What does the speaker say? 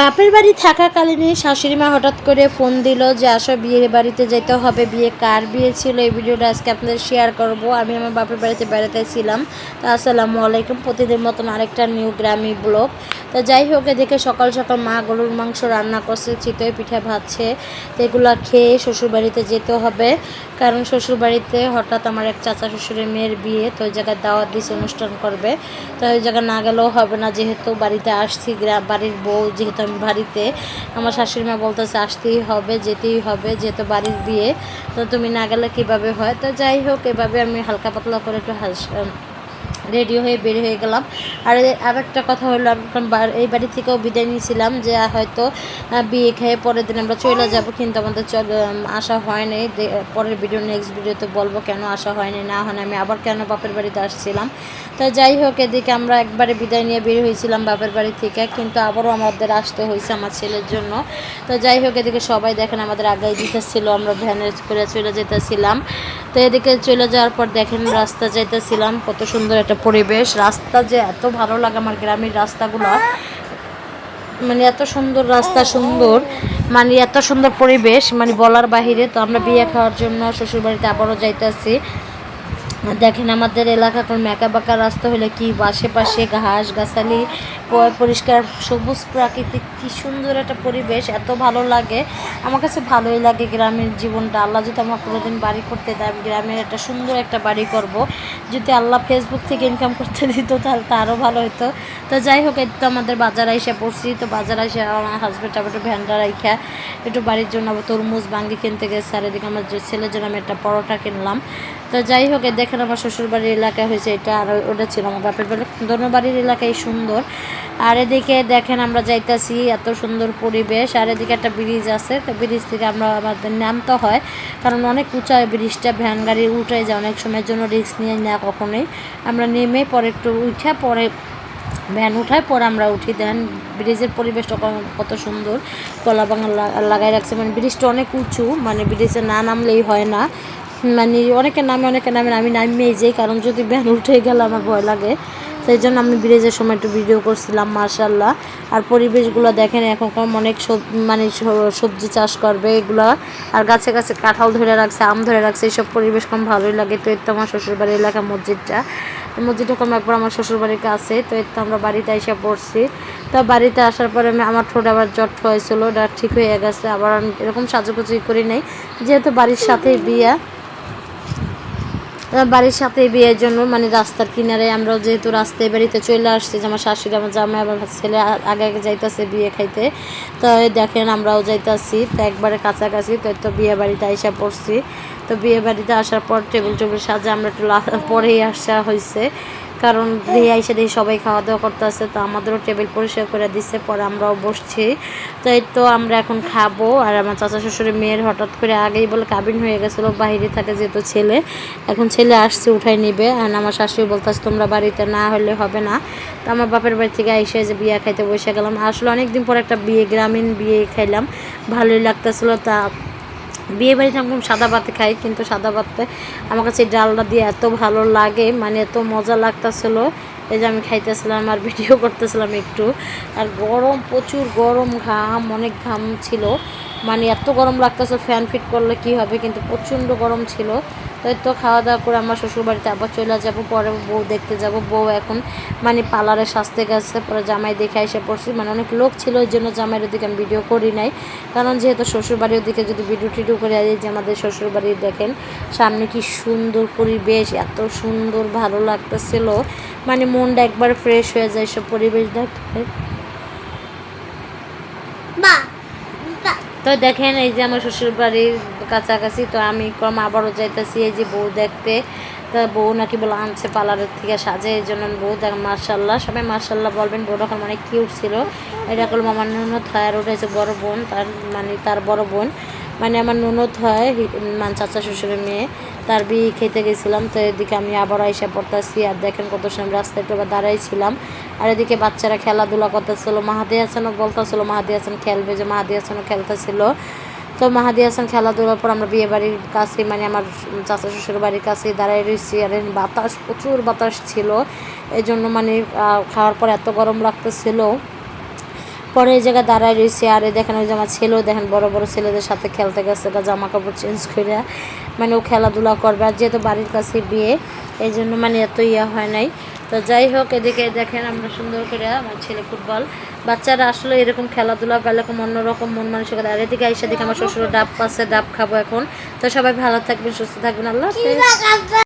বাপের বাড়ি থাকাকালীনই শাশুড়ি মা হঠাৎ করে ফোন দিল যে, আসো, বিয়ের বাড়িতে যেতে হবে। বিয়ে কার বিয়ে ছিল এই ভিডিওটা আজকে আপনাদের শেয়ার করব। আমি আমার বাপের বাড়িতে বেড়াতে ছিলাম। তা আসসালামু আলাইকুম। প্রতিদিন মতন আরেকটা নিউ গ্রামী ব্লগ। তো যাই হোক, এদিকে সকাল সকাল মা গরুর মাংস রান্না করছে, চিতই পিঠা ভাজছে। তো এগুলো খেয়ে শ্বশুরবাড়িতে যেতে হবে। কারণ শ্বশুরবাড়িতে হঠাৎ আমার এক চাচা শ্বশুরের মেয়ের বিয়ে, তো ওই জায়গায় দাওয়াত দিছে, অনুষ্ঠান করবে। তো ওই জায়গায় না গেলেও হবে না, যেহেতু বাড়িতে আসছি গ্রা- বাড়ির বউ যেহেতু আমি বাড়িতে, আমার শাশুড়ি মা বলতেছে আসতেই হবে, যেতেই হবে, যেহেতু বাড়ির বিয়ে। তো তুমি না গেলে কীভাবে হয়? তো যাই হোক, এভাবে আমি হালকা পাতলা করে একটু হাস রেডি হয়ে বের হয়ে গেলাম। আর আর একটা কথা হলো, আমি এখন এই বাড়ি থেকেও বিদায় নিয়েছিলাম যে হয়তো বিয়ে খেয়ে পরের দিন আমরা চলে যাব, কিন্তু আমাদের চল আসা হয়নি দে- পরের ভিডিও নেক্সট ভিডিওতে বলব কেন আসা হয়নি না হয় আমি আবার কেন বাপের বাড়িতে আসছিলাম। তো যাই হোক, এদিকে আমরা একবারে বিদায় নিয়ে বের হয়েছিলাম বাপের বাড়ি থেকে, কিন্তু আবারও আমাদের আসতে হয়েছে আমার ছেলের জন্য। তো যাই হোক, এদিকে সবাই দেখেন আমাদের আগাই দিতেছিল, আমরা ভ্যানে করে চলে যেতেছিলাম। তো এদিকে চলে যাওয়ার পর দেখেন রাস্তা যাইতেছিলাম, কত সুন্দর একটা পরিবেশ, রাস্তা যে এত ভালো লাগে আমার গ্রামের রাস্তাগুলো। মানে এত সুন্দর রাস্তা, সুন্দর মানে এত সুন্দর পরিবেশ মানে বলার বাহিরে তো আমরা বিয়ে খাওয়ার জন্য শ্বশুরবাড়িতে আবারও যাইতেছি। দেখেন আমাদের এলাকা কোন মেকা বাঁকা রাস্তা হলে কি আশেপাশে ঘাস গাছালি পরিষ্কার সবুজ প্রাকৃতিক কি সুন্দর একটা পরিবেশ, এত ভালো লাগে। আমার কাছে ভালোই লাগে গ্রামের জীবনটা। আল্লাহ যদি আমার কোনোদিন বাড়ি করতে দেয় আমি গ্রামের একটা সুন্দর একটা বাড়ি করব। যদি আল্লাহ ফেসবুক থেকে ইনকাম করতে দিত, তাহলে তো আরও ভালো হতো তো যাই হোক তো আমাদের বাজার এসে পড়ছি। তো বাজার এসে আমার হাজব্যান্ড আবার একটু ভ্যানটা রাইখা, একটু বাড়ির জন্য আবার তরমুজ বাঙ্গি কিনতে গেছে। আর এদিকে আমার ছেলের জন্য আমি একটা পরোটা কিনলাম। তো যাই হোক, এই দেখেন আমার শ্বশুরবাড়ির এলাকা হয়েছে, এটা আর ওটা ছিল আমার বাপের বাড়ি। দোনো বাড়ির এলাকায় সুন্দর। আর এদিকে দেখেন আমরা যাইতাছি এত সুন্দর পরিবেশ, আর এদিকে একটা ব্রিজ আছে, তো ব্রিজ থেকে আমরা আমাদের নামতে হয়, কারণ অনেক উঁচা ব্রিজটা, ভ্যান গাড়ি উঠে যায়, অনেক সময়ের জন্য রিস্ক নিয়ে না কখনোই। আমরা নেমে পরে একটু উঠে পরে ভ্যান উঠায়, পরে আমরা উঠি। দেন ব্রিজের পরিবেশটা কত সুন্দর কলা বাঙাল লাগাই রাখছে। মানে ব্রিজটা অনেক উঁচু মানে ব্রিজে না নামলেই হয় না। মানে অনেকে নামে অনেকে নামে আমি নামিয়েই যাই, কারণ যদি ভ্যান উঠে গেলে আমার ভয় লাগে। সেই জন্য আমি ব্রিজের সময় একটু ভিডিও করছিলাম মার্শাল্লাহ আর পরিবেশগুলো দেখেন এখন অনেক সব মানে সবজি চাষ করবে এগুলো। আর গাছে গাছে কাঁঠাল ধরে রাখছে, আম ধরে রাখছে, এইসব পরিবেশ কম ভালোই লাগে। তো এর তো আমার শ্বশুরবাড়ির এলাকা মসজিদটা। মসজিদটা কম একবার আমার শ্বশুরবাড়ির কাছে, তো এর তো আমরা বাড়িতে এসে পড়ছি। তো বাড়িতে আসার পরে আমি, আমার ঠোঁট আবার জট হয়েছিল, ওটা ঠিক হয়ে গেছে। আবার আমি এরকম সাজুগুজি করি নাই। যেহেতু বাড়ির সাথেই বিয়া বাড়ির সাথে বিয়ের জন্য মানে রাস্তার কিনারে আমরা যেহেতু রাস্তায় বাড়িতে চলে আসছি, যে আমার শাশুড়ি আমার জামাই আমার ছেলে আগে আগে যাইতেছে বিয়ে খাইতে। তো দেখেন আমরাও যাইতাছি, তো একবারে কাছাকাছি, তো তো বিয়ে বাড়িতে আইসা পড়ছি। তো বিয়ে বাড়িতে আসার পর টেবিল টেবিল সাজা আমরা একটু পরেই আসা হয়েছে কারণ দিয়ে আইসা দিয়ে সবাই খাওয়া দাওয়া করতে আসে তো আমাদেরও টেবিল পরিষ্কার করে দিচ্ছে পরে আমরাও বসছি। তো এই তো আমরা এখন খাব, আর আমার চাচা শ্বশুরের মেয়ের হঠাৎ করে আগেই বলে কাবিন হয়ে গেছিল, বাইরে থাকে যেহেতু ছেলে। এখন ছেলে আসছে উঠাই নিবে, আর আমার শাশুড়ি বলতেছে, তোমরা বাড়িতে না হলে হবে না। তো আমার বাপের বাড়ি থেকে এসে যে বিয়ে খাইতে বসে গেলাম। আসলে অনেকদিন পর একটা বিয়ে, গ্রামীণ বিয়ে খাইলাম। ভালোই লাগতেছিলো, তা বিয়ে বাড়িতে আমি সাদা ভাতে খাই, কিন্তু সাদা ভাতে আমার কাছে ডালটা দিয়ে এত ভালো লাগে মানে এত মজা লাগতেছিল। এই যে আমি খাইতেছিলাম আর ভিডিও করতেছিলাম একটু। আর গরম, প্রচুর গরম ঘাম, অনেক ঘাম ছিল। মানে এত গরম লাগতেছে ফ্যান ফিট করলে কি হবে, কিন্তু প্রচণ্ড গরম ছিল। তো এই তো খাওয়া দাওয়া করে আমার শ্বশুরবাড়িতে আবার চলে যাব, পরে বউ দেখতে যাব। বউ এখন মানে পার্লারে সাজতে গেছে, পরে জামাই দেখে এসে পড়ছি। মানে অনেক লোক ছিল ওই জন্য জামাইয়ের ওদিকে আমি ভিডিও করি নাই। কারণ যেহেতু শ্বশুরবাড়ির ওদিকে যদি ভিডিও টিডিও করে এই যে আমাদের শ্বশুরবাড়ি দেখেন, সামনে কি সুন্দর পরিবেশ, এত সুন্দর ভালো লাগতেছিল। মানে মনটা একবার ফ্রেশ হয়ে যায় সব পরিবেশ দেখতে। তো দেখেন, এই যে আমার শ্বশুর বাড়ির কাছাকাছি, তো আমি কম আবারও যাইতেছি এই যে বউ দেখতে। তা বউ নাকি বলে আনছে পার্লারের থেকে সাজে, এই জন্য বউ দেখ মার্শাল্লাহ সবাই মার্শাল্লাহ বলবেন। বউটা এখন অনেক কিউট ছিল। এটা করলাম আমার ননদ হয় আর ওটা হচ্ছে বড় বোন, তার মানে তার বড় বোন। মানে আমার ননদ হয় মানে চাচা শ্বশুরের মেয়ে, তার বিয়ে খেতে গেছিলাম। তো এদিকে আমি আবার আইসা পড়তেছি আর দেখেন কত সময় রাস্তায় একটু আবার দাঁড়াইছিলাম আর এদিকে বাচ্চারা খেলাধুলা করতেছিল, মাহাদি হাসানও বলতেছিল, মাহাদি হাসান খেলবে যে মাহাদি হাসানও খেলতেছিল। তো মাহাদি হাসান খেলাধুলার পর আমরা বিয়ে বাড়ির কাছে মানে আমার চাচা শ্বশুর বাড়ির কাছে দাঁড়াই রয়েছি আর বাতাস, প্রচুর বাতাস ছিল। এই জন্য মানে খাওয়ার পর এত গরম লাগতেছিল। পরে এই জায়গায় দাঁড়ায় রয়েছে, আর দেখেন ওই যে আমার ছেলেও দেখেন, বড় বড় ছেলেদের সাথে খেলতে গেছে, গা জামা কাপড় চেঞ্জ করে মানে ও খেলাধুলা করবে, আর যেহেতু বাড়ির কাছে বিয়ে, এই জন্য মানে এত ইয়া হয় নাই। তো যাই হোক, এদিকে দেখেন আমরা সুন্দর করে আমার ছেলে ফুটবল। বাচ্চারা আসলে এরকম খেলাধুলা বা এরকম অন্যরকম মন মানসিকতা। আর এদিকে আইসা দিকে আমার শ্বশুর ডাব পাচ্ছে ডাব খাব এখন। তো সবাই ভালো থাকবেন, সুস্থ থাকবেন, আল্লাহ